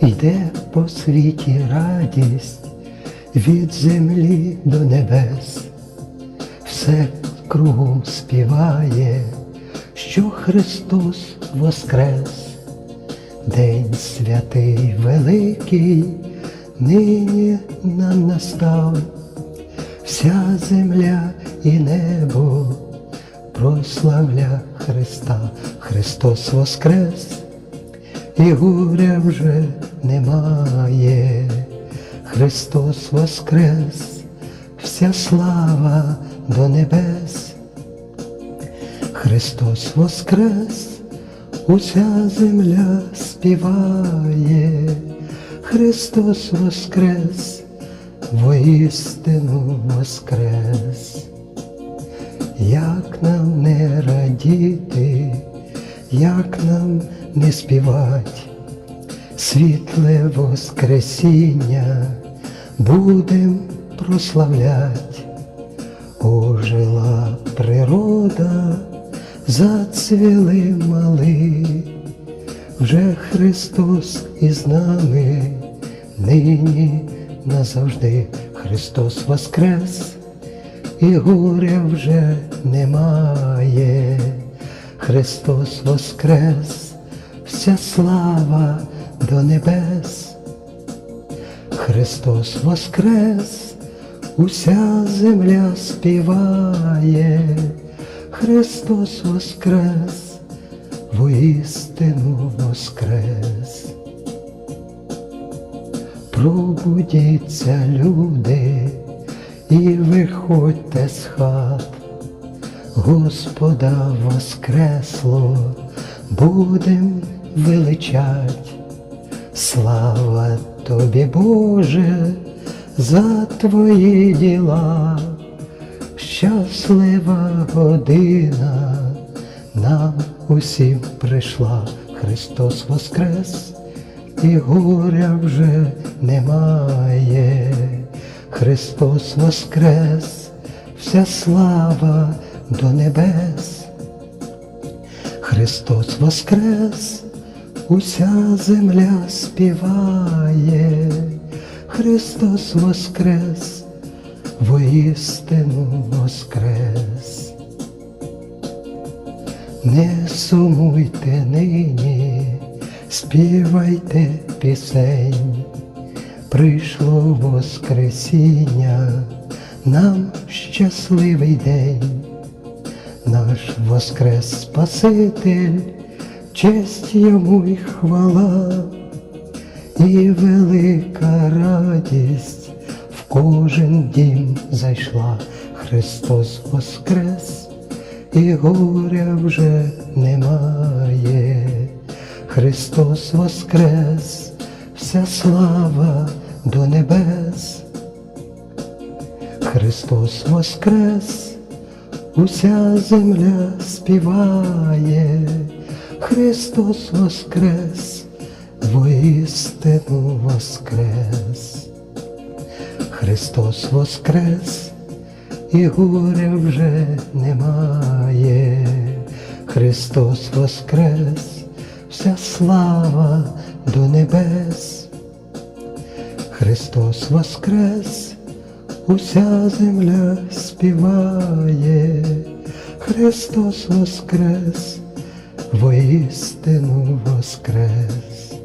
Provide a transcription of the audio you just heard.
Йде по світі радість від землі до небес, все кругом співає, що Христос воскрес, День святий великий, нині нам настав, вся земля і небо прославля Христа, Христос воскрес і горя вже немає. Христос воскрес, вся слава до небес. Христос воскрес, уся земля співає. Христос воскрес, воістину воскрес. Як нам не радіти, як нам не співать, світле Воскресіння будем прославлять, ожила природа, зацвіли мали, вже Христос із нами, нині назавжди. Христос воскрес і горя вже немає. Христос воскрес, вся слава до небес. Христос воскрес, уся земля співає. Христос воскрес, воістину воскрес. Пробудіться, люди, і виходьте з хат, Господа воскресло, будем величать. Слава тобі, Боже, за твої діла, щаслива година нам усім прийшла, Христос воскрес, і горя вже немає. Христос воскрес, вся слава до небес. Христос воскрес, уся земля співає, Христос воскрес, воістину воскрес. Не сумуйте нині, співайте пісень, прийшло Воскресіння, нам щасливий день, наш воскрес Спаситель, честь йому й хвала, і велика радість в кожен дім зайшла, Христос воскрес, і горя вже немає. Христос воскрес, вся слава до небес. Христос воскрес, уся земля співає, Христос воскрес, воістину воскрес. Христос воскрес, і горя вже немає. Христос воскрес, вся слава до небес. Христос воскрес, уся земля співає, Христос воскрес, воістину воскрес.